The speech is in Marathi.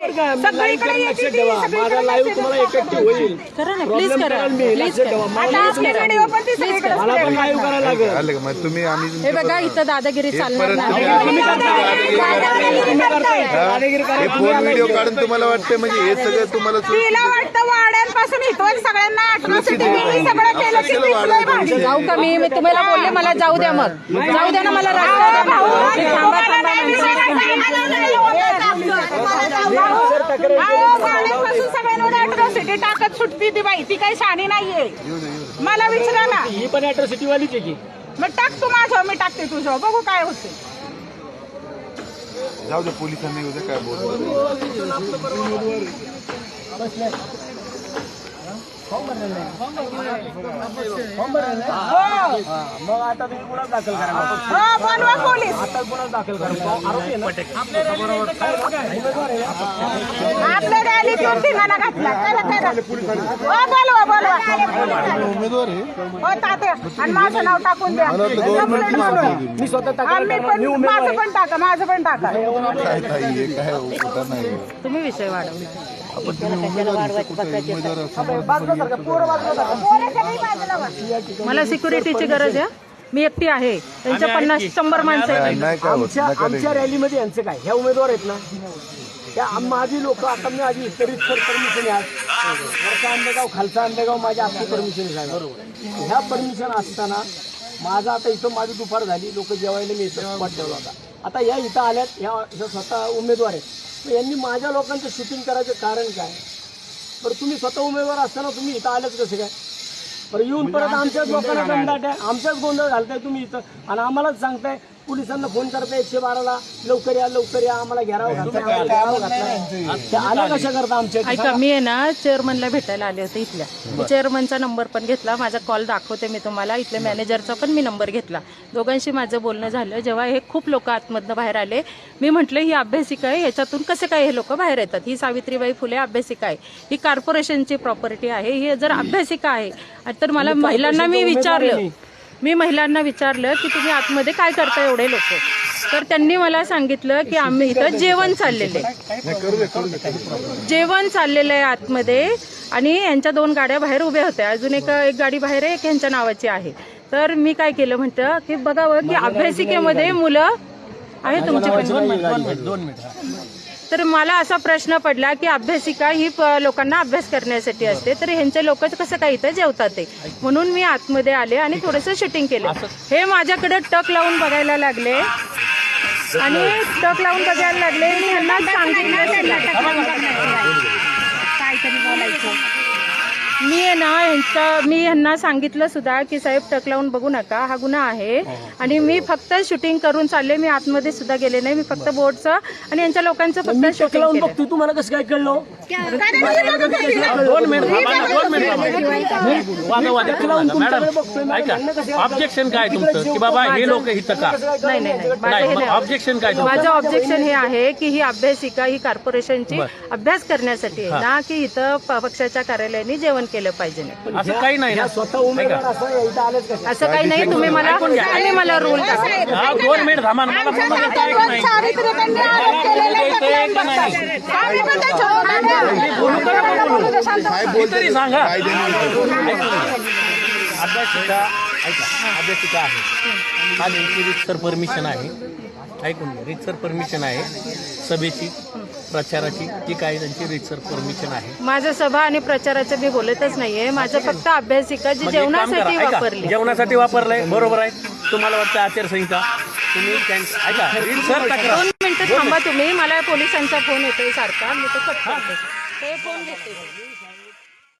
सगळीकडे येते ती, सगळीकडे लाईव्ह तुम्हाला इफेक्टिव्ह होईल. करा ना प्लीज प्रॉब्लेम करा. कराल मी प्लीज लक्षात ठेवा करा. मला आता आपले व्हिडिओ पण ती सगळीकडे मला पण लाईव्ह करायला लागेल. आलं का मग तुम्ही आम्ही हे बघा इथं दादागिरी चालणार परत नाही. तुम्ही करताय. दादागिरी हे? करा फोन व्हिडिओ काढून तुम्हाला वाटतं म्हणजे हे सगळं तुम्हाला सुरक्षित- तिला वाटतं वाड्यांपासून इथून सगळ्यांना अट्रॉसिटी मी सगळं केलं. की दिसलंय भाजी. जाऊ का मी? मी तुम्हाला बोलले मला जाऊ द्या मग. जाऊ द्या ना मला रस्ता द्या सगळ्यांवर अट्रॉसिटी टाकत सुटती ती बाई. ती काही शाणी नाहीये. मला विचारा ना. ही पण अॅट्रॉसिटी वालीच आहे की? मग टाक तू माझ्यावर मी टाकते तुझ्यावर बघू काय होते. जाऊ दे पोलिसांनी उद्या काय बोलतो मग आता तुम्ही गुन्हा दाखल करा हो पोलीस आता गुन्हा दाखल करा आरोपी आहे ना? आपल्या रॅलीतून धिंगाणा घातला करा करा बोलवा बोलवा उमेदवार हो आणि माझं नाव टाकून द्या. मी स्वतः. पण माझं. पण टाका माझं पण टाका. काय ताई हे काय कुठं नाही तुम्ही विषय वाढवला आपण तुम्ही उमेदवार उमेदवार. मला सिक्युरिटीची गरज आहे. मी एकटी आहे. त्यांच्या पन्नास शंभर माणसं आहेत. नाही नाही काय होत? आमच्या नका आमच्या रॅलीमध्ये यांचं काय? ह्या उमेदवार आहेत ना? त्या आम- माझी लोक आता मी आधी इतरित सर परमिशन आज वरचा आंबेगाव खालचा आंबेगाव माझी आपली परमिशन आहे बरोबर ह्या परमिशन असताना माझा आता इथं माझी दुपार झाली. लोक जेवायला मी इथं स्पॉट ठेवला होता. आता या इथं आल्यात ह्या ह्या स्वतः उमेदवार आहेत. मग यांनी माझ्या लोकांचं शूटिंग करायचं कारण काय? बरं तुम्ही स्वतः उमेदवार असताना तुम्ही इथं आल्याच कसं काय? बरं येऊन परत आमच्याच लोकांना दंडाट आहे आमच्याच गोंधळ घालताय तुम्ही इथं. आणि आम्हालाच सांगताय पोलिसांना फोन करताय एकशे बाराला लवकर या लवकर या आम्हाला घेराव आल्या कशा करता आमच्या? ऐका मी आहे ना चेअरमनला भेटायला आले होते इथल्या. मी चेअरमनचा नंबर पण घेतला माझा कॉल दाखवते मी तुम्हाला. इथल्या मॅनेजरचा पण मी नंबर घेतला. दोघांशी माझं बोलणं झालं. जेव्हा हे खूप लोक आतमधनं बाहेर आले मी म्हटलं ही अभ्यासिका आहे याच्यातून कसे काय हे लोक बाहेर येतात? ही सावित्रीबाई फुले अभ्यासिका आहे. ही कॉर्पोरेशनची प्रॉपर्टी आहे. ही जर अभ्यासिका आहे तर मला महिलांना मी विचारलं. मी महिलांना विचारलं की तुम्ही आतमध्ये काय करता एवढे लोक? तर त्यांनी मला सांगितलं की आम्ही इथं जेवण चाललेलं आहे. जेवण चाललेलं आहे आतमध्ये आणि यांच्या दोन गाड्या बाहेर उभ्या होत्या. अजून एक एक गाडी बाहेर आहे एक यांच्या नावाची आहे. तर मी काय केलं म्हणतं की बघावं की अभ्यासिकेमध्ये मुलं आहे तुमची तर मला असा प्रश्न पडला की अभ्यासिका ही प- लोकांना अभ्यास करण्यासाठी असते. तर ह्यांचे लोक कसं काय इथं जेवतात ते? म्हणून मी आतमध्ये आले आणि थोडंसं शूटिंग केलं. हे माझ्याकडे टक लावून बघायला लागले. आणि टक लावून बघायला लागले. मी ह्यांना सांगितलं काहीतरी बोलायचं. मी आहे ना यांचा मी यांना सांगितलं सुद्धा की साहेब टक लावून बघू नका हा गुन्हा आहे. आणि मी फक्त शूटिंग करून चालले मी आतमध्ये सुद्धा गेले नाही मी फक्त बोर्डचं आणि यांच्या लोकांचं फक्त शूटिंग केलं बघतो तुम्हाला कसं काय कळलं? दोन मिनिट थांबा ना, दोन मॅडम, ऐका ऑब्जेक्शन काय तुमचं? की बाबा हे लोक इथं का? नाही नाही नाही माझं नाही हे मग नाही. ऑब्जेक्शन काय तुमचं? माझं ऑब्जेक्शन हे आहे की ही अभ्यासिका ही कॉर्पोरेशनची अभ्यास करण्यासाठी आहे ना की इथं प- पक्षाच्या कार्यालयाने जेवण केलं पाहिजे नाही. असं काही नाही ना. स्वतः उमेदवार असं आलेच कशा असं काही नाही तुम्ही मला आणि मला रूल टाका हा दोन मिनिट थांबा ना, मला पूर्ण देता येत नाही. सावित्रीबाईंनी आरोप केलेले आहे, बोलू दे, शांत मी तरी सांगा. अभ्यासिका ऐका. अभ्यासिका आहे. हा रितसर परमिशन आहे. ऐकून घ्या. रितसर परमिशन आहे. सभेची प्रचाराची ती काही त्यांची रितसर परमिशन आहे. माझं सभा आणि प्रचाराचं मी बोलतच नाहीये. माझं फक्त अभ्यासिका जी मग एक काम करा, जेवणासाठी ऐका, वापरली. जेवणासाठी वापरलंय बरोबर आहे. तुम्हाला वाटतं आचारसंहिता? तुम्ही त्यां- ऐका रितसर तक्रार. दोन मिनिटं थांबा तुम्ही. मला पोलिसांचा फोन येतोय सारखा. मी तो कट करते. ते फोन घेते.